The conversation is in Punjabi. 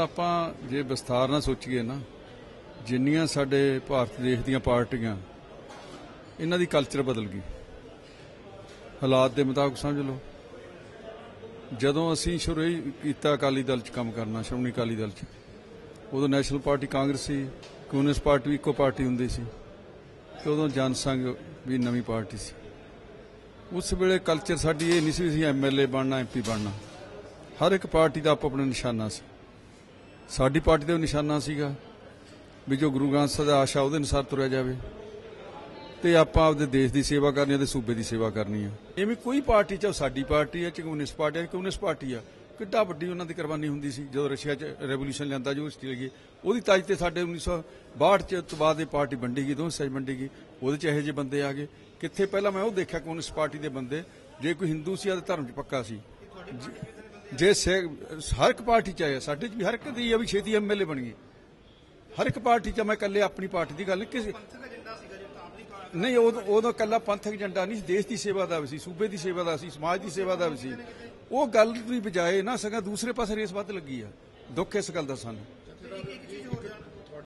ਆਪਾਂ ਜੇ ਵਿਸਥਾਰ ਨਾਲ ਸੋਚੀਏ ਨਾ, ਜਿੰਨੀਆਂ ਸਾਡੇ ਭਾਰਤ ਦੇਸ਼ ਦੀਆਂ ਪਾਰਟੀਆਂ, ਇਹਨਾਂ ਦੀ ਕਲਚਰ ਬਦਲ ਗਈ। ਹਾਲਾਤ ਦੇ ਮੁਤਾਬਕ ਸਮਝ ਲਓ। ਜਦੋਂ ਅਸੀਂ ਸ਼ੁਰੂ ਹੀ ਕੀਤਾ ਅਕਾਲੀ ਦਲ 'ਚ ਕੰਮ ਕਰਨਾ, ਸ਼੍ਰੋਮਣੀ ਅਕਾਲੀ ਦਲ 'ਚ, ਉਦੋਂ ਨੈਸ਼ਨਲ ਪਾਰਟੀ ਕਾਂਗਰਸ ਸੀ, ਕਮਿਊਨਿਸਟ ਪਾਰਟੀ ਵੀ ਇੱਕੋ ਪਾਰਟੀ ਹੁੰਦੀ ਸੀ, ਤੇ ਉਦੋਂ ਜਨ ਸੰਘ ਵੀ ਨਵੀਂ ਪਾਰਟੀ ਸੀ। ਉਸ ਵੇਲੇ ਕਲਚਰ ਸਾਡੀ ਇਹ ਨਹੀਂ ਸੀ ਵੀ ਅਸੀਂ ਐਮਐਲਏ ਬਣਨਾ ਐਮਪੀ ਬਣਨਾ। ਹਰ ਇੱਕ ਪਾਰਟੀ ਦਾ ਆਪੋ ਆਪਣਾ ਨਿਸ਼ਾਨਾ ਸੀ। ਸਾਡੀ ਪਾਰਟੀ ਦਾ ਵੀ ਨਿਸ਼ਾਨਾ ਸੀਗਾ ਵੀ ਜੋ ਗੁਰੂ ਗ੍ਰੰਥ ਸਾਹਿਬ ਦਾ ਆਸ਼ਾ ਉਹਦੇ ਅਨੁਸਾਰ ਤੁਰਿਆ ਜਾਵੇ। ਤੇ ਆਪਾਂ ਆਪਦੇ ਦੇਸ਼ ਦੀ ਸੇਵਾ ਕਰਨੀ ਹੈ ਤੇ ਸੂਬੇ ਦੀ ਸੇਵਾ ਕਰਨੀ ਹੈ ਐਵੇਂ ਕੋਈ ਪਾਰਟੀ, ਚਾਹੇ ਸਾਡੀ ਪਾਰਟੀ ਹੈ ਚਾਹੇ ਕਮਿਊਨਿਸਟ ਪਾਰਟੀ ਹੈ ਕਮਿਊਨਿਸਟ ਪਾਰਟੀ ਆ, ਕਿੱਡਾ ਵੱਡੀ ਉਹਨਾਂ ਦੀ ਕੁਰਬਾਨੀ ਹੁੰਦੀ ਸੀ। ਜਦੋਂ ਰਸ਼ੀਆ 'ਚ ਰੈਵੋਲੂਸ਼ਨ ਲਿਆਂਦਾ ਜੋ ਸਟੀਲ ਗਈ ਉਹਦੀ ਤਾਜ ਤੇ ਸਾਡੇ 1962 ਚ ਤੋਂ ਬਾਅਦ ਇਹ ਪਾਰਟੀ ਵੰਡੀ ਗਈ, ਦੋਵੇਂ ਸਾਈਡ ਵੰਡੀ ਗਈ। ਉਹਦੇ ਚ ਇਹੋ ਜਿਹੇ ਬੰਦੇ ਆ ਗਏ। ਕਿੱਥੇ ਪਹਿਲਾਂ ਮੈਂ ਉਹ ਦੇਖਿਆ ਕਮਿਊਨਿਸਟ ਪਾਰਟੀ ਦੇ ਬੰਦੇ, ਜੇ ਕੋਈ ਹਿੰਦੂ ਸੀ ਤੇ ਧਰਮ 'ਚ ਪੱਕਾ ਸੀ। ਜੇ ਹਰ ਇੱਕ ਪਾਰਟੀ ਚ ਆਇਆ ਸਾਡੇ 'ਚ ਵੀ ਹਰ ਇੱਕ ਦੀ ਆ ਵੀ ਛੇਤੀ ਐਮਐਲਏ ਬਣ ਗਈ। ਹਰ ਇੱਕ ਪਾਰਟੀ 'ਚ ਮੈਂ ਇਕੱਲੇ ਆਪਣੀ ਪਾਰਟੀ ਦੀ ਗੱਲ ਨਹੀਂ ਕਿਸੇ ਨਹੀਂ ਉਹ ਉਦੋਂ ਕੱਲਾ ਪੰਥਕ ਏਜੰਡਾ ਨਹੀਂ ਸੀ, ਦੇਸ਼ ਦੀ ਸੇਵਾ ਦਾ ਵੀ ਸੀ ਸੂਬੇ ਦੀ ਸੇਵਾ ਦਾ ਸੀ ਸਮਾਜ ਦੀ ਸੇਵਾ ਦਾ ਵੀ ਸੀ। ਉਹ ਗੱਲ ਦੀ ਬਜਾਏ ਨਾ ਸਗਾ ਦੂਸਰੇ ਪਾਸੇ ਰੇਸ ਵੱਧ ਲੱਗੀ ਆ। ਦੁੱਖ ਇਸ ਗੱਲ ਦਾ ਸਾਨੂੰ।